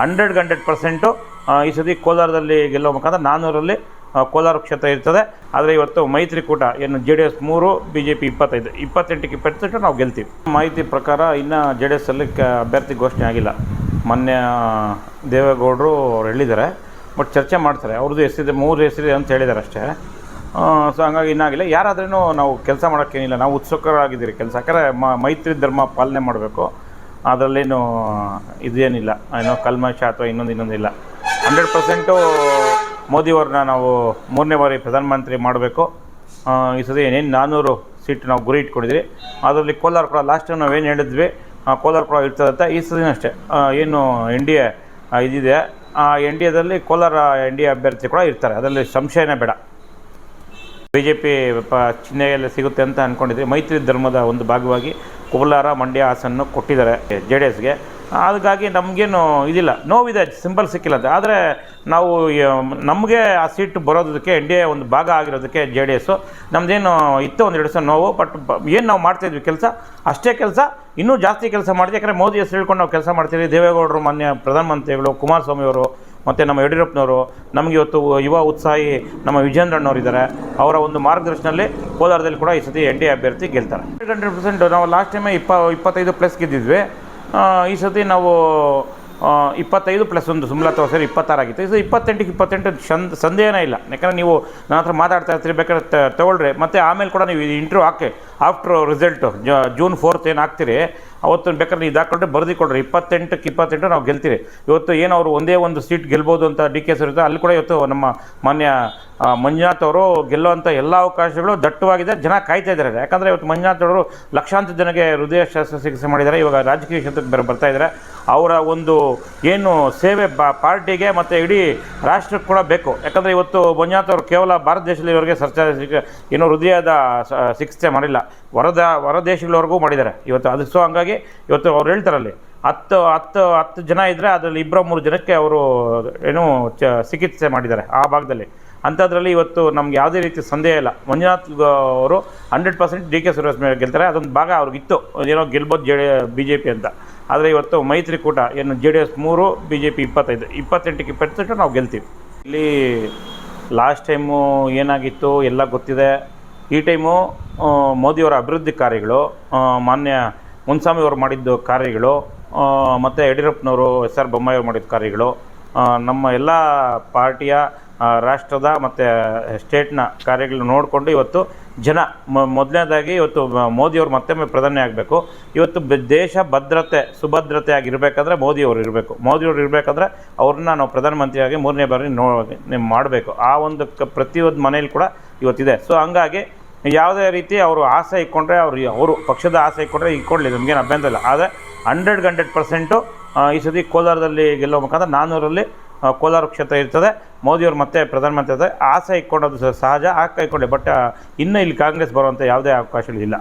Hundred hundred percent ಈ ಸತಿ ಕೋಲಾರದಲ್ಲಿ ಗೆಲ್ಲೋ ಮುಖಾಂತರ ನಾನ್ನೂರಲ್ಲಿ ಕೋಲಾರ ಕ್ಷೇತ್ರ ಇರ್ತದೆ. ಆದರೆ ಇವತ್ತು ಮೈತ್ರಿಕೂಟ ಏನು ಜೆ ಡಿ ಎಸ್ ಮೂರು ಬಿ ಜೆ ಪಿ ಇಪ್ಪತ್ತೈದು. ಇಪ್ಪತ್ತೆಂಟಕ್ಕೆ ಇಪ್ಪತ್ತೆಂಟು ನಾವು ಗೆಲ್ತೀವಿ. ಮಾಹಿತಿ ಪ್ರಕಾರ ಇನ್ನು ಜೆ ಡಿ ಎಸ್ಸಲ್ಲಿ ಅಭ್ಯರ್ಥಿ ಘೋಷಣೆ ಆಗಿಲ್ಲ. ಮೊನ್ನೆ ದೇವೇಗೌಡರು ಅವ್ರು ಹೇಳಿದ್ದಾರೆ. ಬಟ್ ಚರ್ಚೆ ಮಾಡ್ತಾರೆ. ಅವ್ರದ್ದು ಹೆಸರಿದೆ ಮೂರು ಹೆಸರಿದೆ ಅಂತ ಹೇಳಿದ್ದಾರೆ ಅಷ್ಟೇ. ಸೊ ಹಂಗಾಗಿ ಇನ್ನಾಗಿಲ್ಲ ಯಾರಾದ್ರೂ ನಾವು ಕೆಲಸ ಮಾಡೋಕ್ಕೇನಿಲ್ಲ. ನಾವು ಉತ್ಸುಕರಾಗಿದ್ದೀರಿ ಕೆಲಸ. ಯಾಕಂದರೆ ಮೈತ್ರಿ ಧರ್ಮ ಪಾಲನೆ ಮಾಡಬೇಕು. ಅದರಲ್ಲೇನು ಇದೇನಿಲ್ಲ, ಏನೋ ಕಲ್ಮಶ ಅಥವಾ ಇನ್ನೊಂದು ಇನ್ನೊಂದಿಲ್ಲ ಹಂಡ್ರೆಡ್ ಪರ್ಸೆಂಟು ಮೋದಿಯವ್ರನ್ನ ನಾವು ಮೂರನೇ ಬಾರಿ ಪ್ರಧಾನಮಂತ್ರಿ ಮಾಡಬೇಕು. ಈ ಸತಿ ಏನೇನು ನಾನ್ನೂರು ಸೀಟ್ ನಾವು ಗುರಿ ಇಟ್ಕೊಂಡಿದ್ವಿ. ಅದರಲ್ಲಿ ಕೋಲಾರ ಕೂಡ ಲಾಸ್ಟ್ ಟೈಮ್ ನಾವೇನು ಹೇಳಿದ್ವಿ ಕೋಲಾರ ಕೂಡ ಇರ್ತದಂತ ಈ ಸತಿನೂ ಅಷ್ಟೇ. ಏನು ಎನ್ ಡಿ ಎ ಇದಿದೆ. ಆ, ಎನ್ ಡಿ ಎದಲ್ಲಿ ಕೋಲಾರ ಎನ್ ಡಿ ಎ ಅಭ್ಯರ್ಥಿ ಕೂಡ ಇರ್ತಾರೆ. ಅದರಲ್ಲಿ ಸಂಶಯನೇ ಬೇಡ. ಬಿ ಜೆ ಪಿ, ಪ, ಚಿಹ್ನೆಯಲ್ಲಿ ಸಿಗುತ್ತೆ ಅಂತ ಅಂದ್ಕೊಂಡಿದ್ವಿ ಮೈತ್ರಿ ಧರ್ಮದ ಒಂದು ಭಾಗವಾಗಿ ಕೋಲಾರ ಮಂಡ್ಯ ಹಾಸನ್ನು ಕೊಟ್ಟಿದ್ದಾರೆ ಜೆ ಡಿ ಎಸ್ಗೆ. ಅದಕ್ಕಾಗಿ ನಮಗೇನು ಇದಿಲ್ಲ, ನೋವಿದೆ, ಸಿಂಬಲ್ ಸಿಕ್ಕಿಲ್ಲ ಅಂತ. ಆದರೆ ನಾವು ನಮಗೆ ಆ ಸೀಟ್ ಬರೋದಕ್ಕೆ ಎನ್ ಡಿ ಎ ಒಂದು ಭಾಗ ಆಗಿರೋದಕ್ಕೆ ಜೆ ಡಿ ಎಸ್ಸು. ನಮ್ಮದೇನು ಇತ್ತು ಒಂದು ಎರಡು ದಿವಸ ನೋವು, ಬಟ್ ಏನು ನಾವು ಮಾಡ್ತಾಯಿದ್ವಿ ಕೆಲಸ? ಅಷ್ಟೇ ಕೆಲಸ, ಇನ್ನೂ ಜಾಸ್ತಿ ಕೆಲಸ ಮಾಡಿದೆ ಯಾಕಂದರೆ ಮೋದಿ ಹೆಸರು ಹೇಳ್ಕೊಂಡು ನಾವು ಕೆಲಸ ಮಾಡ್ತೀವಿ ದೇವೇಗೌಡರು ಮಾನ್ಯ ಪ್ರಧಾನಮಂತ್ರಿಗಳು ಕುಮಾರಸ್ವಾಮಿ ಅವರು ಮತ್ತು ನಮ್ಮ ಯಡಿಯೂರಪ್ಪನವರು ನಮಗೆ ಇವತ್ತು ಯುವ ಉತ್ಸಾಹಿ ನಮ್ಮ ವಿಜೇಂದ್ರಣ್ಣವರು ಇದ್ದಾರೆ. ಅವರ ಒಂದು ಮಾರ್ಗದರ್ಶನದಲ್ಲಿ ಕೋಲಾರದಲ್ಲಿ ಕೂಡ ಈ ಸತಿ ಎನ್ ಡಿ ಅಭ್ಯರ್ಥಿ ಗೆಲ್ತಾರೆ. ಹಂಡ್ರೆಡ್ ಪರ್ಸೆಂಟ್ ನಾವು ಲಾಸ್ಟ್ ಟೈಮೇ ಇಪ್ಪ, ಇಪ್ಪತ್ತೈದು ಪ್ಲಸ್ ಗೆದ್ದಿದ್ವಿ. ಈ ಸತಿ ನಾವು ಇಪ್ಪತ್ತೈದು ಪ್ಲಸ್ ಒಂದು ಸುಮ್ಲಾ ಸೇರಿ ಇಪ್ಪತ್ತಾರಾಗಿತ್ತು ಇದು ಇಪ್ಪತ್ತೆಂಟಿಗೆ ಇಪ್ಪತ್ತೆಂಟು ಸಂದ್ ಸಂದೇಹನೇ ಇಲ್ಲ. ಯಾಕಂದರೆ ನೀವು ನನ್ನ ಹತ್ರ ಮಾತಾಡ್ತಾ ಇರ್ತೀರಿ, ಬೇಕಾದ್ರೆ ತ- ತಗೊಳ್ರಿ. ಮತ್ತು ಆಮೇಲೆ ಕೂಡ ನೀವು ಇಂಟರ್ವ್ಯೂ ಹಾಕಿ ಆಫ್ಟರ್ ರಿಸಲ್ಟು ಜೂನ್ ಫೋರ್ತ್ ಏನು ಹಾಕ್ತೀರಿ ಅವತ್ತು ಬೇಕಾದ್ರೆ ನೀವು ಇದಾಕೊಂಡ್ರೆ ಬರೆದು ಕೊಡ್ರಿ. ಇಪ್ಪತ್ತೆಂಟಕ್ಕೆ ಇಪ್ಪತ್ತೆಂಟು ನಾವು ಗೆಲ್ತೀವಿ. ಇವತ್ತು ಏನು ಅವರು ಒಂದೇ ಒಂದು ಸೀಟ್ ಗೆಲ್ಬೋದು ಅಂತ ಡಿ ಕೆ ಇರುತ್ತೆ ಅಲ್ಲಿ ಕೂಡ ಇವತ್ತು ನಮ್ಮ ಮಾನ್ಯ ಮಂಜುನಾಥ್ ಅವರು ಗೆಲ್ಲುವಂಥ ಎಲ್ಲ ಅವಕಾಶಗಳು ದಟ್ಟವಾಗಿದೆ. ಜನ ಕಾಯ್ತಾ ಇದ್ದಾರೆ. ಯಾಕಂದರೆ ಇವತ್ತು ಮಂಜುನಾಥ್ ಅವರು ಲಕ್ಷಾಂತರ ಜನಕ್ಕೆ ಹೃದಯ ಶಸ್ತ್ರಚಿಕಿತ್ಸೆ ಮಾಡಿದ್ದಾರೆ. ಇವಾಗ ರಾಜಕೀಯ ಕ್ಷೇತ್ರಕ್ಕೆ ಬೇರೆ, ಬರ್ತಾ ಇದ್ದಾರೆ. ಅವರ ಒಂದು ಏನು ಸೇವೆ ಬ, ಪಾರ್ಟಿಗೆ ಮತ್ತು ಇಡೀ ರಾಷ್ಟ್ರಕ್ಕೆ ಕೂಡ ಬೇಕು. ಯಾಕಂದರೆ ಇವತ್ತು ಮಂಜುನಾಥ್ ಅವರು ಕೇವಲ ಭಾರತ ದೇಶದಲ್ಲಿ ಇವರಿಗೆ ಸರ್ಚಾರ ಏನು ಹೃದಯದ ಚಿಕಿತ್ಸೆ ಮಾಡಿಲ್ಲ. ಹೊರದ ಹೊರ ದೇಶಗಳವರೆಗೂ ಮಾಡಿದ್ದಾರೆ. ಇವತ್ತು ಅದು ಸೊ ಹಂಗಾಗಿ ಇವತ್ತು ಅವ್ರು ಹೇಳ್ತಾರಲ್ಲಿ, ಹತ್ತು ಹತ್ತು ಹತ್ತು ಜನ ಇದ್ದರೆ ಅದರಲ್ಲಿ ಇಬ್ಬರು ಮೂರು ಜನಕ್ಕೆ ಅವರು ಏನು ಚ, ಚಿಕಿತ್ಸೆ ಮಾಡಿದ್ದಾರೆ ಆ ಭಾಗದಲ್ಲಿ. ಅಂಥದ್ರಲ್ಲಿ ಇವತ್ತು ನಮ್ಗೆ ಯಾವುದೇ ರೀತಿ ಸಂದೇಹ ಇಲ್ಲ. ಮಂಜುನಾಥ್ ಅವರು hundred percent D K Suresh ಗೆಲ್ತಾರೆ. ಅದೊಂದು ಭಾಗ ಅವ್ರಿಗಿತ್ತು ಏನೋ ಗೆಲ್ಬೋದು ಜೆ ಬಿ ಜೆ ಪಿ ಅಂತ. ಆದರೆ ಇವತ್ತು ಮೈತ್ರಿಕೂಟ ಏನು ಜೆ ಡಿ ಎಸ್ ಮೂರು ಬಿ ಜೆ ಪಿ ಇಪ್ಪತ್ತೈದು, ಇಪ್ಪತ್ತೆಂಟಕ್ಕೆ ಇಪ್ಪತ್ತೆಂಟು ನಾವು ಗೆಲ್ತೀವಿ. ಇಲ್ಲಿ ಲಾಸ್ಟ್ ಟೈಮು ಏನಾಗಿತ್ತು? ಎಲ್ಲ ಗೊತ್ತಿದೆ. ಈ ಟೈಮು ಮೋದಿಯವರ ಅಭಿವೃದ್ಧಿ ಕಾರ್ಯಗಳು ಮಾನ್ಯ ಮುನ್ಸ್ವಾಮಿ ಅವರು ಮಾಡಿದ್ದು ಕಾರ್ಯಗಳು ಮತ್ತು ಯಡಿಯೂರಪ್ಪನವರು ಎಸ್ ಆರ್ ಬೊಮ್ಮಾಯಿ ಅವರು ಮಾಡಿದ ಕಾರ್ಯಗಳು ನಮ್ಮ ಎಲ್ಲ ಪಾರ್ಟಿಯ ರಾಷ್ಟ್ರದ ಮತ್ತು ಸ್ಟೇಟ್ನ ಕಾರ್ಯಗಳನ್ನ ನೋಡಿಕೊಂಡು ಇವತ್ತು ಜನ ಮೊದಲನೇದಾಗಿ ಇವತ್ತು ಮೋದಿಯವರು ಮತ್ತೊಮ್ಮೆ ಪ್ರಧಾನಿ ಆಗಬೇಕು. ಇವತ್ತು ದೇಶ ಭದ್ರತೆ, ಸುಭದ್ರತೆ ಆಗಿರಬೇಕಾದ್ರೆ ಮೋದಿಯವರು ಇರಬೇಕು. ಮೋದಿಯವರು ಇರಬೇಕಾದ್ರೆ ಅವ್ರನ್ನ ನಾವು ಪ್ರಧಾನಮಂತ್ರಿಯಾಗಿ ಮೂರನೇ ಬಾರಿ ನೋ, ಮಾಡಬೇಕು. ಆ ಒಂದು ಪ್ರತಿಯೊಂದು ಮನೇಲಿ ಕೂಡ ಇವತ್ತಿದೆ. ಸೊ ಹಂಗಾಗಿ ಯಾವುದೇ ರೀತಿ ಅವರು ಆಸೆ ಇಟ್ಕೊಂಡ್ರೆ ಅವರು ಅವರು ಪಕ್ಷದ ಆಸೆ ಇಟ್ಕೊಂಡ್ರೆ ಇಟ್ಕೊಳ್ಳಿ ನಮಗೇನು ಅಭ್ಯಂತರ ಇಲ್ಲ ಆದರೆ ಹಂಡ್ರೆಡ್ ಹಂಡ್ರೆಡ್ ಪರ್ಸೆಂಟು ಈ ಸತಿ ಕೋಲಾರದಲ್ಲಿ ಗೆಲ್ಲೋ ಮುಖಾಂತರ ನಾನ್ನೂರಲ್ಲಿ ಕೋಲಾರ ಕ್ಷೇತ್ರ ಇರ್ತದೆ. ಮೋದಿಯವರು ಮತ್ತೆ ಪ್ರಧಾನಮಂತ್ರಿ ಆಸೆ ಇಟ್ಕೊಂಡದ್ದು ಸಹಜ ಆ ಕೈಕೊಂಡೆ ಬಟ್ ಇನ್ನೂ ಇಲ್ಲಿ ಕಾಂಗ್ರೆಸ್ ಬರುವಂಥ ಯಾವುದೇ ಅವಕಾಶಗಳಿಲ್ಲ.